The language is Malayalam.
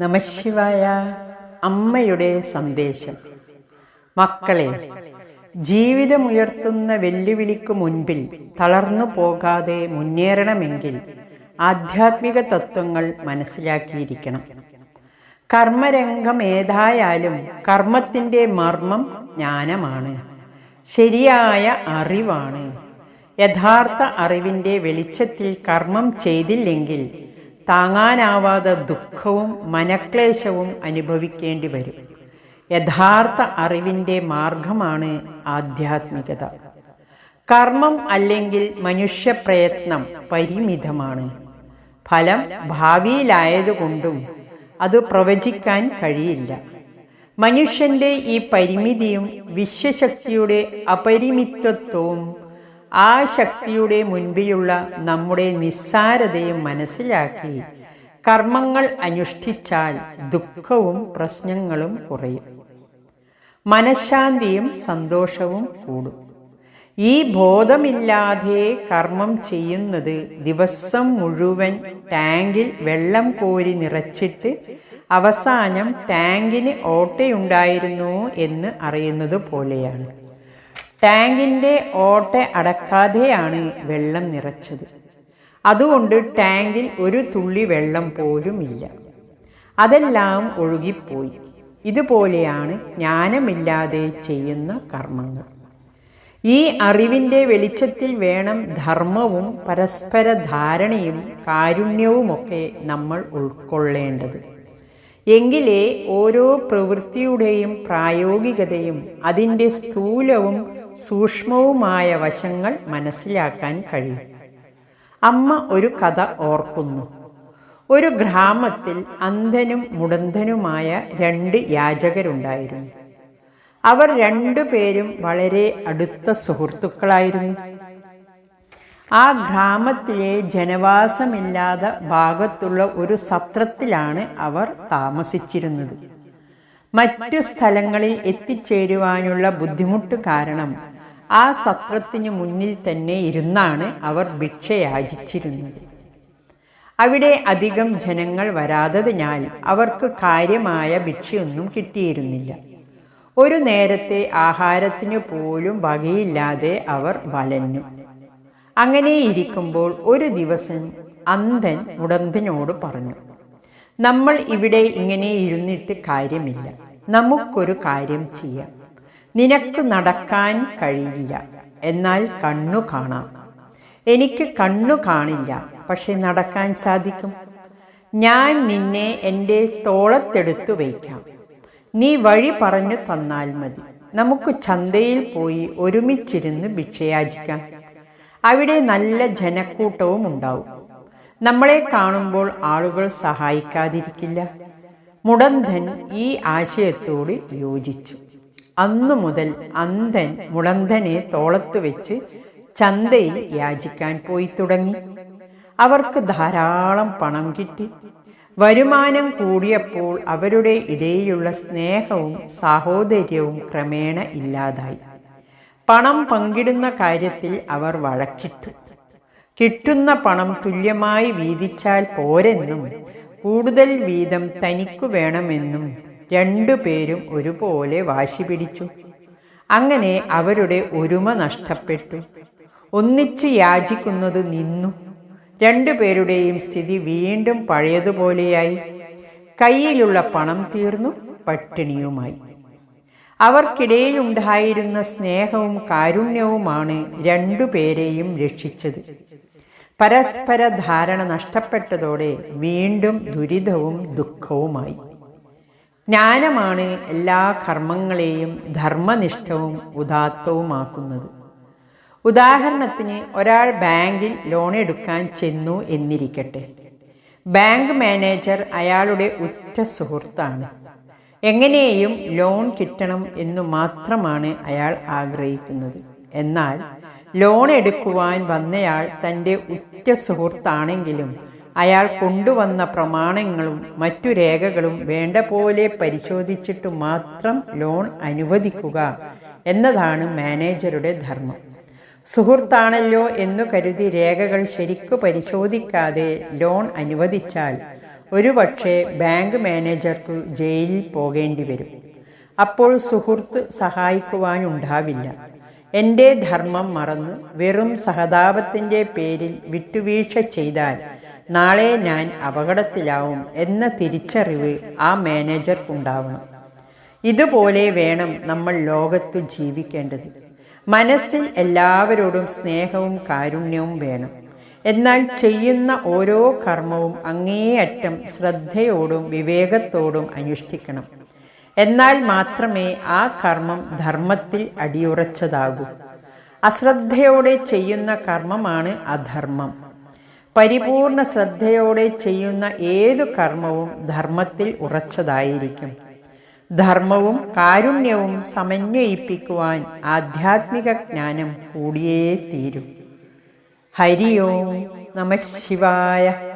നമശിവായ അമ്മയുടെ സന്ദേശം. മക്കളെ ജീവിതമുയർത്തുന്ന വെല്ലുവിളിക്ക് മുൻപിൽ തളർന്നു പോകാതെ മുന്നേറണമെങ്കിൽ ആധ്യാത്മിക തത്വങ്ങൾ മനസ്സിലാക്കിയിരിക്കണം. കർമ്മരംഗം ഏതായാലും കർമ്മത്തിന്റെ മർമ്മം ജ്ഞാനമാണ്. ശരിയായ അറിവാണ്. യഥാർത്ഥ അറിവിന്റെ വെളിച്ചത്തിൽ കർമ്മം ചെയ്തില്ലെങ്കിൽ താങ്ങാനാവാതെ ദുഃഖവും മനക്ലേശവും അനുഭവിക്കേണ്ടി വരും. യഥാർത്ഥ അറിവിന്റെ മാർഗമാണ് ആധ്യാത്മികത. കർമ്മം അല്ലെങ്കിൽ മനുഷ്യപ്രയത്നം പരിമിതമാണ്. ഫലം ഭാവിയിലായതുകൊണ്ടും അത് പ്രവചിക്കാൻ കഴിയില്ല. മനുഷ്യന്റെ ഈ പരിമിതിയും വിശ്വശക്തിയുടെ അപരിമിത്വത്വവും ആ ശക്തിയുടെ മുൻപിലുള്ള നമ്മുടെ നിസ്സാരതയും മനസ്സിലാക്കി കർമ്മങ്ങൾ അനുഷ്ഠിച്ചാൽ ദുഃഖവും പ്രശ്നങ്ങളും കുറയും. മനഃശാന്തിയും സന്തോഷവും കൂടും. ഈ ബോധമില്ലാതെ കർമ്മം ചെയ്യുന്നത് ദിവസം മുഴുവൻ ടാങ്കിൽ വെള്ളം കോരി നിറച്ചിട്ട് അവസാനം ടാങ്കിന് ഓട്ടയുണ്ടായിരുന്നു എന്ന് അറിയുന്നത് പോലെയാണ്. ടാങ്കിന്റെ ഓട്ട അടക്കാതെയാണ് വെള്ളം നിറച്ചത്. അതുകൊണ്ട് ടാങ്കിൽ ഒരു തുള്ളി വെള്ളം പോലും ഇല്ല അതെല്ലാം ഒഴുകിപ്പോയി. ഇതുപോലെയാണ് ജ്ഞാനമില്ലാതെ ചെയ്യുന്ന കർമ്മങ്ങൾ. ഈ അറിവിന്റെ വെളിച്ചത്തിൽ വേണം ധർമ്മവും പരസ്പര ധാരണയും കാരുണ്യവുമൊക്കെ നമ്മൾ ഉൾക്കൊള്ളേണ്ടത്. എങ്കിലേ ഓരോ പ്രവൃത്തിയുടെയും പ്രായോഗികതയും അതിന്റെ സ്ഥൂലവും സൂക്ഷ്മവുമായ വശങ്ങൾ മനസ്സിലാക്കാൻ കഴിയും. അമ്മ ഒരു കഥ ഓർക്കുന്നു. ഒരു ഗ്രാമത്തിൽ അന്ധനും മുടന്തനുമായ രണ്ട് യാചകരുണ്ടായിരുന്നു. അവർ രണ്ടുപേരും വളരെ അടുത്ത സുഹൃത്തുക്കളായിരുന്നു. ആ ഗ്രാമത്തിലെ ജനവാസമില്ലാത്ത ഭാഗത്തുള്ള ഒരു സത്രത്തിലാണ് അവർ താമസിച്ചിരുന്നത്. മറ്റു സ്ഥലങ്ങളിൽ എത്തിച്ചേരുവാനുള്ള ബുദ്ധിമുട്ട് കാരണം ആ സത്രത്തിന് മുന്നിൽ തന്നെ ഇരുന്നാണ് അവർ ഭിക്ഷയാചിച്ചിരുന്നത്. അവിടെ അധികം ജനങ്ങൾ വരാത്തതിനാൽ അവർക്ക് കാര്യമായ ഭിക്ഷയൊന്നും കിട്ടിയിരുന്നില്ല. ഒരു നേരത്തെ ആഹാരത്തിന് പോലും വകയില്ലാതെ അവർ വലഞ്ഞു. അങ്ങനെ ഇരിക്കുമ്പോൾ ഒരു ദിവസം അന്ധൻ മുടന്തനോട് പറഞ്ഞു നമ്മൾ ഇവിടെ ഇങ്ങനെ ഇരുന്നിട്ട് കാര്യമില്ല. നമുക്കൊരു കാര്യം ചെയ്യാം. നിനക്ക് നടക്കാൻ കഴിയില്ല. എന്നാൽ കണ്ണു കാണാം. എനിക്ക് കണ്ണു കാണില്ല. പക്ഷെ നടക്കാൻ സാധിക്കും. ഞാൻ നിന്നെ എന്റെ തോളത്തെടുത്തു വയ്ക്കാം. നീ വഴി പറഞ്ഞു തന്നാൽ മതി. നമുക്ക് ചന്തയിൽ പോയി ഒരുമിച്ചിരുന്ന് ഭിക്ഷയാചിക്കാം. അവിടെ നല്ല ജനക്കൂട്ടവും ഉണ്ടാവും. നമ്മളെ കാണുമ്പോൾ ആളുകൾ സഹായിക്കാതിരിക്കില്ല. മുടന്തൻ ഈ ആശയത്തോട് യോജിച്ചു. അന്നു മുതൽ അന്ധൻ മുടന്തനെ തോളത്തു വെച്ച് ചന്തയിൽ യാചിക്കാൻ പോയി തുടങ്ങി. അവർക്ക് ധാരാളം പണം കിട്ടി. വരുമാനം കൂടിയപ്പോൾ അവരുടെ ഇടയിലുള്ള സ്നേഹവും സാഹോദര്യവും ക്രമേണ ഇല്ലാതായി. പണം പങ്കിടുന്ന കാര്യത്തിൽ അവർ വഴക്കിട്ടു. കിട്ടുന്ന പണം തുല്യമായി വീതിച്ചാൽ പോരെന്നും കൂടുതൽ വീതം തനിക്കു വേണമെന്നും രണ്ടുപേരും ഒരുപോലെ വാശി പിടിച്ചു. അങ്ങനെ അവരുടെ ഒരുമ നഷ്ടപ്പെട്ടു. ഒന്നിച്ചു യാചിക്കുന്നത് നിന്നു. രണ്ടുപേരുടെയും സ്ഥിതി വീണ്ടും പഴയതുപോലെയായി. കയ്യിലുള്ള പണം തീർന്നു പട്ടിണിയുമായി. അവർക്കിടയിലുണ്ടായിരുന്ന സ്നേഹവും കാരുണ്യവുമാണ് രണ്ടുപേരെയും രക്ഷിച്ചത്. പരസ്പര ധാരണ നഷ്ടപ്പെട്ടതോടെ വീണ്ടും ദുരിതവും ദുഃഖവുമായി. ജ്ഞാനമാണ് എല്ലാ കർമ്മങ്ങളെയും ധർമ്മനിഷ്ഠവും ഉദാത്തവുമാക്കുന്നത്. ഉദാഹരണത്തിന് ഒരാൾ ബാങ്കിൽ ലോൺ എടുക്കാൻ ചെന്നു എന്നിരിക്കട്ടെ. ബാങ്ക് മാനേജർ അയാളുടെ ഉറ്റ സുഹൃത്താണ്. എങ്ങനെയും ലോൺ കിട്ടണം എന്നു മാത്രമാണ് അയാൾ ആഗ്രഹിക്കുന്നത്. എന്നാൽ ലോൺ എടുക്കുവാൻ വന്നയാൾ തന്റെ ഉറ്റ സുഹൃത്താണെങ്കിലും അയാൾ കൊണ്ടുവന്ന പ്രമാണങ്ങളും മറ്റു രേഖകളും വേണ്ട പോലെ പരിശോധിച്ചിട്ട് മാത്രം ലോൺ അനുവദിക്കുക എന്നതാണ് മാനേജരുടെ ധർമ്മം. സുഹൃത്താണല്ലോ എന്നു കരുതി രേഖകൾ ശരിക്കു പരിശോധിക്കാതെ ലോൺ അനുവദിച്ചാൽ ഒരുപക്ഷെ ബാങ്ക് മാനേജർക്ക് ജയിലിൽ പോകേണ്ടി വരും അപ്പോൾ സുഹൃത്ത് സഹായിക്കുവാനുണ്ടാവില്ല. എന്റെ ധർമ്മം മറന്ന് വെറും സഹതാപത്തിന്റെ പേരിൽ വിട്ടുവീഴ്ച ചെയ്താൽ നാളെ ഞാൻ അപകടത്തിലാവും എന്ന തിരിച്ചറിവ് ആ മാനേജർക്കുണ്ടാവണം ഇതുപോലെ വേണം നമ്മൾ ലോകത്തു ജീവിക്കേണ്ടത്. മനസ്സിൽ എല്ലാവരോടും സ്നേഹവും കാരുണ്യവും വേണം. എന്നാൽ ചെയ്യുന്ന ഓരോ കർമ്മവും അങ്ങേയറ്റം ശ്രദ്ധയോടും വിവേകത്തോടും അനുഷ്ഠിക്കണം. എന്നാൽ മാത്രമേ ആ കർമ്മം ധർമ്മത്തിൽ അടിയുറച്ചതാകൂ. അശ്രദ്ധയോടെ ചെയ്യുന്ന കർമ്മമാണ് അധർമ്മം. പരിപൂർണ ശ്രദ്ധയോടെ ചെയ്യുന്ന ഏതു കർമ്മവും ധർമ്മത്തിൽ ഉറച്ചതായിരിക്കും. ധർമ്മവും കാരുണ്യവും സമന്വയിപ്പിക്കുവാൻ ആധ്യാത്മിക ജ്ഞാനം കൂടിയേ തീരൂ ഹരിയോ നമ ശിവായ.